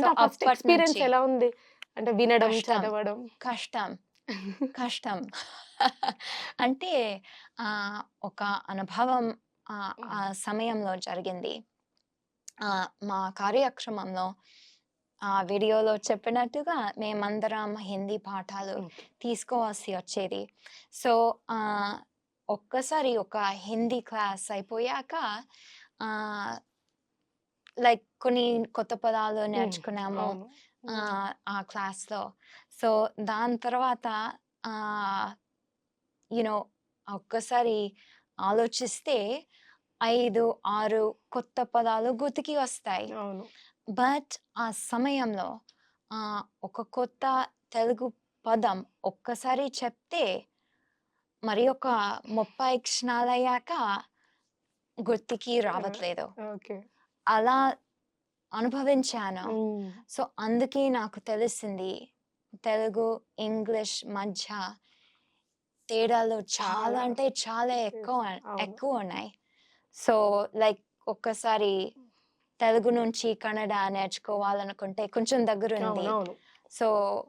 అంటే first experience ఎలా ఉంది? అంటే వినడం. చదవడం. కష్టం. కష్టం. అంటే ఒక అనుభవం ఆ. సమయంలో జరిగింది. మా కార్యక్రమంలో ఆ వీడియోలో చెప్పినట్టుగా మేమందరం హిందీ పాఠాలు. తీసుకోవాల్సి వచ్చేది. సో, ఒక్కసారి ఒక హిందీ క్లాస్ అయిపోయాక లైక్ కొన్ని కొత్త పదాలు. నేర్చుకున్నాము. ఆ క్లాస్‌లో. సో, దాని తర్వాత ఆహ్, యూ నో ఒక్కసారి ఆలోచిస్తే 5, 6 కొత్త పదాలు గుర్తుకి వస్తాయి. బట్ ఆ సమయంలో ఒక కొత్త తెలుగు పదం ఒక్కసారి చెప్తే మరి ఒక 30 క్షణాలయ్యాక గుర్తుకి! రావట్లేదు. అలా అనుభవించాను. సో, అందుకే నాకు తెలిసింది తెలుగు, ఇంగ్లీష్ మధ్య తేడాలు చాలా అంటే చాలా. ఎక్కువ అవును. ఎక్కువున్నాయి. సో, లైక్ ఒక్కసారి తెలుగు నుంచి కన్నడ నేర్చుకోవాలనుకుంటే కొంచెం దగ్గరుంది. సో,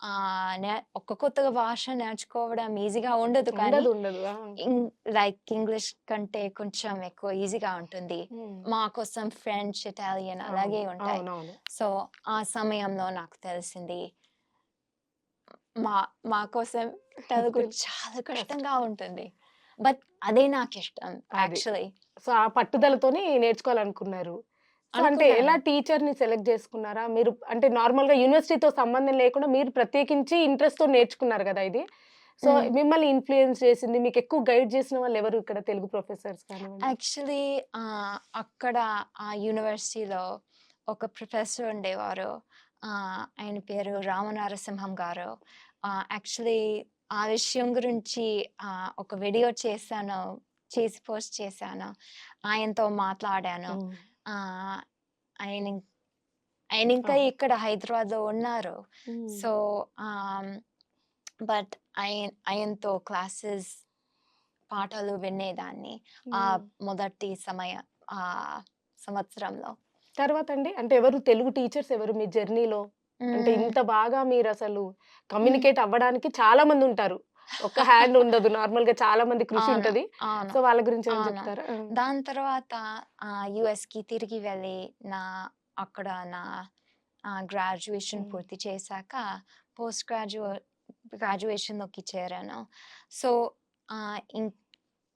ఆహ్, నే ఒక కొత్త భాష నేర్చుకోవడం ఈజీగా ఉండదు కానీ. ఆ! లైక్ ఇంగ్లీష్ కంటే కొంచెం ఎక్కువ ఈజీగా ఉంటుంది. మా కోసం ఫ్రెంచ్, ఇటాలియన్. అలాగే ఉంటాయి. సో, ఆ సమయంలో నాకు తెలిసింది మా మా కోసం తెలుగు తెల్ చాలా కష్టం. కష్టంగా ఉంటుంది. బట్ అదే నాకిష్టం అది. యాక్చువల్లీ. సో, ఆ పట్టుదలతోని నేర్చుకోవాలనుకున్నారు. అంటే ఎలా అనుకున్నాను. టీచర్‌ని సెలెక్ట్ చేసుకున్నారా? మీరు అంటే నార్మల్‌గా యూనివర్సిటీతో సంబంధం లేకుండా మీరు ప్రత్యేకించి ఇంట్రెస్ట్‌తో నేర్చుకున్నారు గదా! ఇది. సో. మిమ్మల్ని ఇన్‌ఫ్లూయెన్స్ చేసింది మీకు ఎక్కువ గైడ్ చేసిన వాళ్ళు ఎవరు ఇక్కడ తెలుగు ప్రొఫెసర్స్? యాక్చువల్లీ అక్కడ ఆ యూనివర్సిటీలో ఒక ప్రొఫెసర్ ఉండేవారు. ఆయన పేరు రామనారసింహం గారు. యాక్చువల్లీ ఆ విషయం గురించి ఒక వీడియో చేశాను. చేసి పోస్ట్ చేశాను. ఆయనతో మాట్లాడాను. ఆహ్, ఆయన ఇం ఇంకా అవును. ఇక్కడ హైదరాబాద్‌లో ఉన్నారు. హ్మ్. సో, ఆహ్, బట్ ఆయన ఆయనతో క్లాసెస్ పాఠాలు వినేదాన్ని. ఆ హ్మ్. మొదటి సమయ ఆహ్, సంవత్సరంలో. తర్వాతండి? అంటే ఎవరు తెలుగు టీచర్స్ ఎవరు మీ జర్నీలో? అంటే హ్మ్. ఇంత బాగా మీరసలు హ్మ్. కమ్యూనికేట్ అవ్వడానికి చాలా మందుంటారు. ఒక్క హ్యాండ్ ఉండదు. నార్మల్‌గా చాలా మంది కృషి. ఉంటది. సో, వాళ్ళ గురించి అవును. చెప్తారా? దాని తర్వాత ఆహ్, యూఎస్‌కి తిరిగి వెళ్ళి నా అక్కడ నా గ్రాడ్యుయేషన్. పూర్తి చేశాక పోస్ట్ గ్రాడ్యుయే గ్రాడ్యుయేషన్‌లోకి చేరాను. సో,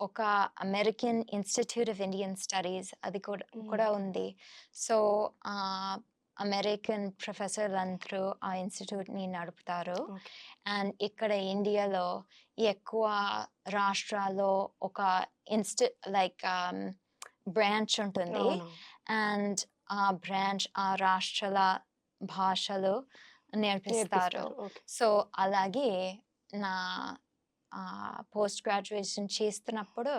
ఒక American institute of Indian studies అది కూడా. కూడా ఉంది. సో, అమెరికన్ ప్రొఫెసర్‌లందరూ ఆ ఇన్‌స్టిట్యూట్‌ని నడుపుతారు. అండ్ ఇక్కడ ఇండియాలో ఎక్కువ రాష్ట్రాల్లో ఒక ఇన్‌స్టి లైక్ బ్రాంచ్ ఉంటుంది. అండ్ ఆ బ్రాంచ్ ఆ రాష్ట్రాల భాషలు నేర్పిస్తారు. సో, అలాగే నా పోస్ట్ గ్రాడ్యుయేషన్ చేస్తున్నప్పుడు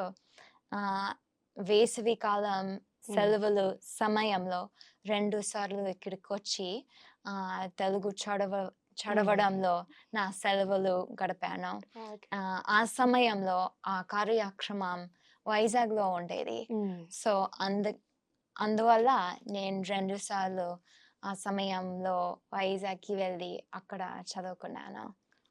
వేసవి కాలం. సెలవులు సమయంలో 2 సార్లు ఇక్కడికొచ్చి ఆహ్, తెలుగు చదవ హ్మ్. చదవడంలో నా సెలవులు గడిపాను. ఆ సమయంలో ఆ కార్యక్రమం వైజాగ్‌లో ఉండేది. హ్మ్. సో, అందు అందువల్ల నేను 2 సార్లు ఆ సమయంలో వైజాగ్‌కి వెళ్ళి అక్కడ చదువుకున్నాను.